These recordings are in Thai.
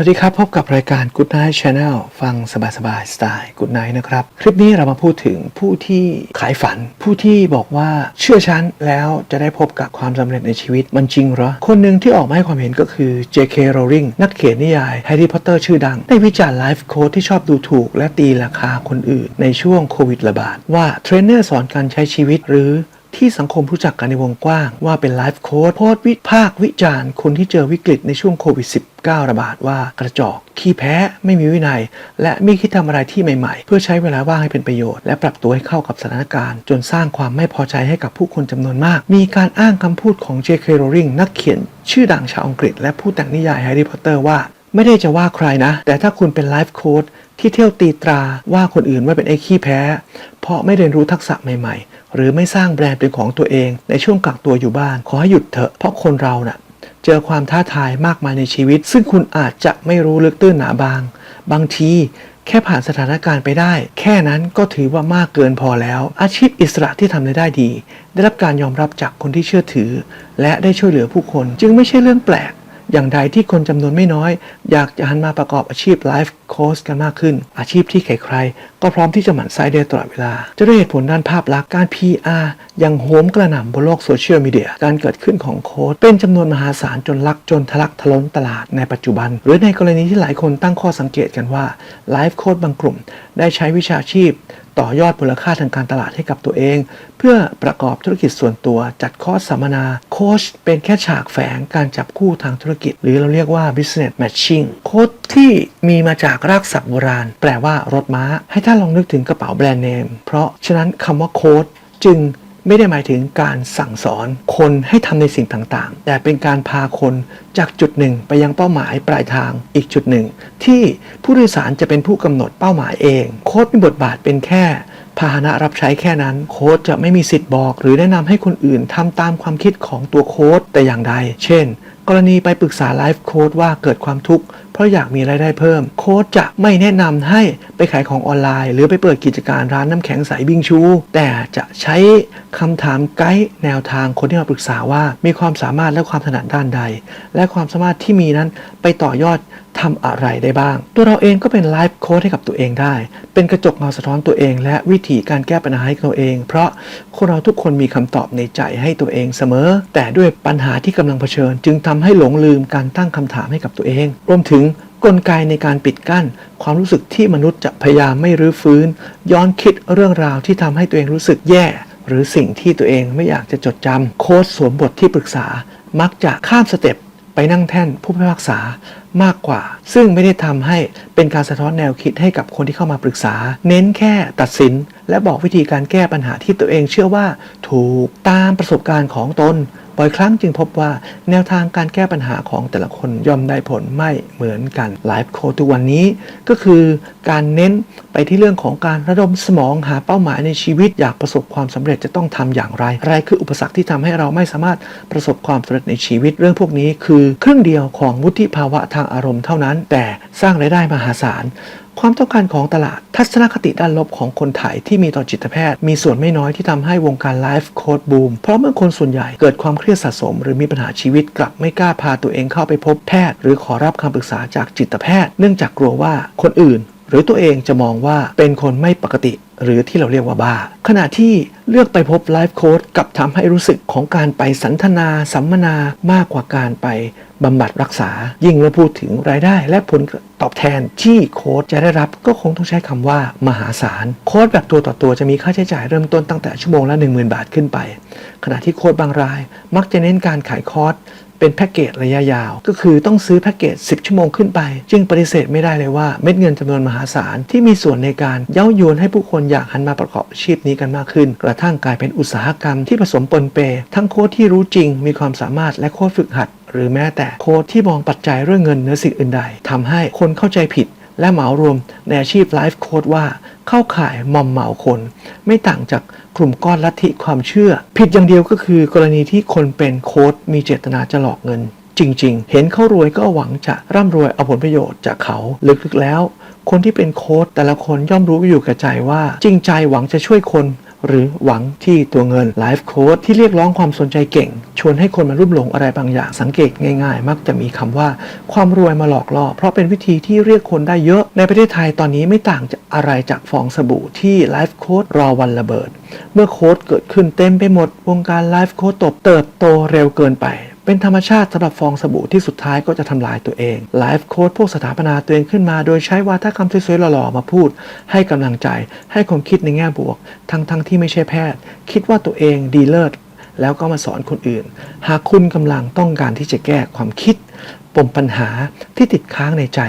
วัสดีครับ พบกับรายการ Good Night Channel ฟังสบายๆสไตล์ Good Night นะครับ คลิปนี้เรามาพูดถึงผู้ที่ขายฝัน ผู้ที่บอกว่าเชื่อฉันแล้วจะได้พบกับความสำเร็จในชีวิตมันจริงเหรอ คนหนึ่งที่ออกมาให้ความเห็นก็คือ J.K. Rowling นักเขียนนิยาย Harry Potter ชื่อดัง ได้วิจารณ์ไลฟ์โค้ดที่ชอบดูถูก และตีราคาคนอื่น ในช่วงโควิดระบาดว่าเทรนเนอร์สอนการใช้ชีวิตหรือ ที่สังคมรู้จักกันในวงกว้าง ว่าเป็นไลฟ์โค้ดโพสต์วิพากวิจารณ์คนที่เจอวิกฤตในช่วงโควิด -19 ระบาดว่ากระจอก ขี้แพ้ไม่มีวินัย และไม่คิดทำอะไรที่ใหม่ๆ เพื่อใช้เวลาว่างให้เป็นประโยชน์และปรับตัวให้เข้ากับสถานการณ์ จนสร้างความไม่พอใจให้กับผู้คนจำนวนมาก มีการอ้างคำพูดของ J.K. Rowling นักเขียน ชื่อดังชาวอังกฤษ และผู้แต่งนิยายแฮร์รี่พอตเตอร์ว่าไม่ได้จะว่าใครนะ แต่ถ้าคุณเป็นไลฟ์โค้ดที่เที่ยวตีตราว่าคนอื่นว่าเป็นไอ้ขี้แพ้ เพราะไม่เรียนรู้ทักษะใหม่ ๆ หรือไม่สร้างแบรนด์เป็นของตัวเอง ในช่วงกักตัวอยู่บ้าน ขอให้หยุดเถอะ เพราะคนเราน่ะเจอความท้าทายมากมายในชีวิต ซึ่งคุณอาจจะไม่รู้ลึกตื้นหนาบาง บางทีแค่ผ่านสถานการณ์ไปได้ แค่นั้นก็ถือว่ามากเกินพอแล้ว อาชีพอิสระที่ทำได้ดี ได้รับการยอมรับจากคนที่เชื่อถือ และได้ช่วยเหลือผู้คน จึงไม่ใช่เรื่องแปลก อย่างใดที่คนจำนวนไม่น้อย อยากจะหันมาประกอบอาชีพไลฟ์โค้ชกันมากขึ้น อาชีพที่ใครๆ ก็พร้อมที่จะหมั่นไส้ได้ตลอดเวลา จะด้วยเหตุผลด้านภาพลักษณ์การ PR ยังโหมกระหน่ำบนโลกโซเชียลมีเดียการเกิดขึ้นของโค้ชเป็นจำนวนมหาศาลจนลักจนทะลักทะล้นตลาดในปัจจุบัน หรือในกรณีที่หลายคนตั้งข้อสังเกตกันว่าไลฟ์โค้ชบางกลุ่ม ได้ใช้วิชาชีพ ต่อยอดมูลค่าทางการตลาดให้กับตัวเอง เพื่อประกอบธุรกิจส่วนตัว จัดคอร์สสัมมนาโค้ชเป็นแค่ฉากแฝงการจับคู่ทางธุรกิจ หรือเราเรียกว่า business matching โค้ชที่มีมาจากรากศัพท์โบราณ แปลว่ารถม้า ให้ท่านลองนึกถึงกระเป๋าแบรนด์เนมเพราะฉะนั้นคำว่าโค้ชจึง ไม่ได้หมายถึงการสั่งสอนคนให้ทำในสิ่งต่างๆ แต่เป็นการพาคนจากจุดหนึ่งไปยังเป้าหมายปลายทางอีกจุดหนึ่ง ที่ผู้โดยสารจะเป็นผู้กำหนดเป้าหมายเอง โค้ดมีบทบาทเป็นแค่พาหนะรับใช้แค่นั้น โค้ดจะไม่มีสิทธิ์บอก หรือแนะนำให้คนอื่นทำตามความคิดของตัวโค้ดแต่อย่างใด เช่น กรณีไปปรึกษาไลฟ์โค้ดว่าเกิดความทุกข์เพราะอยากมีรายได้เพิ่ม โค้ดจะไม่แนะนำให้ไปขายของออนไลน์ หรือไปเปิดกิจการร้านน้ำแข็งใสบิงชู แต่จะใช้คำถามไกด์แนวทางคนที่มาปรึกษาว่ามีความสามารถและความถนัดด้านใด และความสามารถที่มีนั้นไปต่อยอด ทำอะไรได้บ้าง ตัวเราเองก็เป็นไลฟ์โค้ดให้กับตัวเองได้ เป็นกระจกเงาสะท้อนตัวเอง และวิธีการแก้ปัญหาให้ตัวเอง เพราะคนเราทุกคนมีคำตอบในใจให้ตัวเองเสมอ แต่ด้วยปัญหาที่กำลังเผชิญ จึงทำให้หลงลืมการตั้งคำถามให้กับตัวเอง รวมถึงกลไกในการปิดกั้น ความรู้สึกที่มนุษย์จะพยายามไม่รื้อฟื้น ย้อนคิดเรื่องราวที่ทำให้ตัวเองรู้สึกแย่ หรือสิ่งที่ตัวเองไม่อยากจะจดจำโค้ดสวมบทที่ปรึกษา มักจะข้ามสเต็ปไปนั่งแท่นผู้พิพากษามากกว่า ซึ่งไม่ได้ทำให้เป็นการสะท้อนแนวคิดให้กับคนที่เข้ามาปรึกษา เน้นแค่ตัดสิน และบอกวิธีการแก้ปัญหาที่ตัวเองเชื่อว่า ถูกตามประสบการณ์ของตนบ่อยครั้งจึงพบว่าแนวทางการแก้ปัญหาของแต่ละคนย่อมได้ผลไม่เหมือนกันไลฟ์โค้ดทุกวันนี้ ก็คือการเน้นไปที่เรื่องของการระดมสมองหาเป้าหมายในชีวิตอยากประสบความสำเร็จจะต้องทำอย่างไร อะไรคืออุปสรรคที่ทำให้เราไม่สามารถประสบความสำเร็จในชีวิต เรื่องพวกนี้คือครึ่งเดียวของวุฒิภาวะทางอารมณ์เท่านั้น แต่สร้างรายได้มหาศาล ความต้องการของตลาด ทัศนคติด้านลบของคนไทยที่มีต่อจิตแพทย์ มีส่วนไม่น้อยที่ทำให้วงการไลฟ์โค้ดบูม เพราะเมื่อคนส่วนใหญ่เกิดความเครียดสะสม หรือมีปัญหาชีวิตกลับไม่กล้าพาตัวเองเข้าไปพบแพทย์ หรือขอรับคำปรึกษาจากจิตแพทย์ เนื่องจากกลัวว่าคนอื่น หรือตัวเองจะมองว่าเป็นคนไม่ปกติหรือที่เราเรียกว่าบ้า ขณะที่เลือกไปพบไลฟ์โค้ดกับทำให้รู้สึกของการไปสันทนา สัมมนามากกว่าการไป บำบัดรักษา ยิ่งเมื่อพูดถึงรายได้และผลตอบแทนที่โค้ดจะได้รับก็คงต้องใช้คำว่ามหาศาล โค้ดแบบตัวต่อตัวจะมีค่าใช้จ่ายเริ่มต้นตั้งแต่ชั่วโมงละ 10,000 บาทขึ้นไป ขณะที่โค้ดบางราย มักจะเน้นการขายคอร์สเป็นแพ็กเกจระยะยาว ก็คือต้องซื้อแพ็กเกจ 10 ชั่วโมงขึ้นไป จึงปฏิเสธไม่ได้เลยว่าเม็ดเงินจำนวนมหาศาลที่มีส่วนในการเย้ายวนให้ผู้คนอยากหันมาประกอบอาชีพนี้กันมากขึ้น กระทั่งกลายเป็นอุตสาหกรรมที่ผสมปนเป ทั้งโค้ดที่รู้จริง มีความสามารถและโค้ดฝึกหัด หรือแม้แต่โค้ดที่มองปัจจัยเรื่องเงินเหนือสิ่งอื่นใดทำให้คนเข้าใจผิด และเหมารวมในอาชีพไลฟ์โค้ดว่าเข้าข่ายมอมเหมาคน ไม่ต่างจากกลุ่มก้อนลัทธิความเชื่อ ผิดอย่างเดียวก็คือกรณีที่คนเป็นโค้ดมีเจตนาจะหลอกเงิน จริง ๆ เห็นเขารวยก็หวังจะร่ำรวยเอาผลประโยชน์จากเขาลึกๆแล้ว คนที่เป็นโค้ดแต่ละคนย่อมรู้อยู่กับใจว่า จริงใจหวังจะช่วยคน หรือหวังที่ตัวเงินไลฟ์โค้ดที่เรียกร้องความสนใจเก่ง ชวนให้คนมารุ่มหลงอะไรบางอย่าง สังเกตง่าย ๆ มักจะมีคำว่าความรวยมาหลอกล่อ เพราะเป็นวิธีที่เรียกคนได้เยอะ ในประเทศไทยตอนนี้ไม่ต่างจากอะไรจากฟองสบู่ที่ไลฟ์โค้ดรอวันระเบิด เมื่อโค้ดเกิดขึ้นเต็มไปหมด วงการไลฟ์โค้ดตบเติบโตเร็วเกินไป เป็นธรรมชาติสำหรับฟองสบู่ที่สุดท้ายก็จะทำลายตัวเองไลฟ์โค้ดพวกสถาปนาตัวเองขึ้นมา โดยใช้วาทคำสวยๆหล่อๆมาพูด ให้กำลังใจ ให้คนคิดในแง่บวก ทั้งๆที่ไม่ใช่แพทย์ คิดว่าตัวเองดีเลิศแล้วก็มาสอนคนอื่น หากคุณกำลังต้องการที่จะแก้ความคิด ปมปัญหาที่ติดค้างในใจ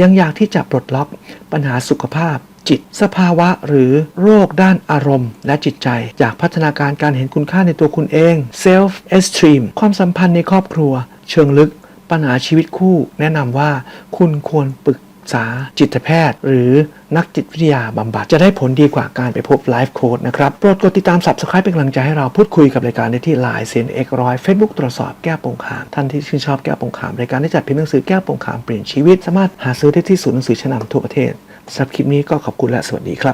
ยังอยากที่จะปลดล็อก ปัญหาสุขภาพ จิต สภาวะหรือโรคด้านอารมณ์ และจิตใจอยากพัฒนาการการเห็นคุณค่าในตัวคุณเอง self esteem ความสัมพันธ์ในครอบครัว เชิงลึก ปัญหาชีวิตคู่ แนะนำว่าคุณควรปรึกษาจิตแพทย์ หรือนักจิตวิทยาบำบัด จะได้ผลดีกว่าการไปพบไลฟ์โค้ดนะครับ โปรดกดติดตาม subscribe เป็นกำลังใจให้เราพูดคุยกับรายการได้ที่ Line เซนเอกร้อย Facebook ตรวจสอบแก้วปงขาม ท่านที่ชื่นชอบแก้วปงขาม รายการได้จัดพิมพ์หนังสือแก้วปงขามเปลี่ยนชีวิต สามารถหาซื้อได้ที่ศูนย์หนังสือชั้นนำทั่วประเทศ สำหรับคลิปนี้ก็ขอบคุณและสวัสดีครับ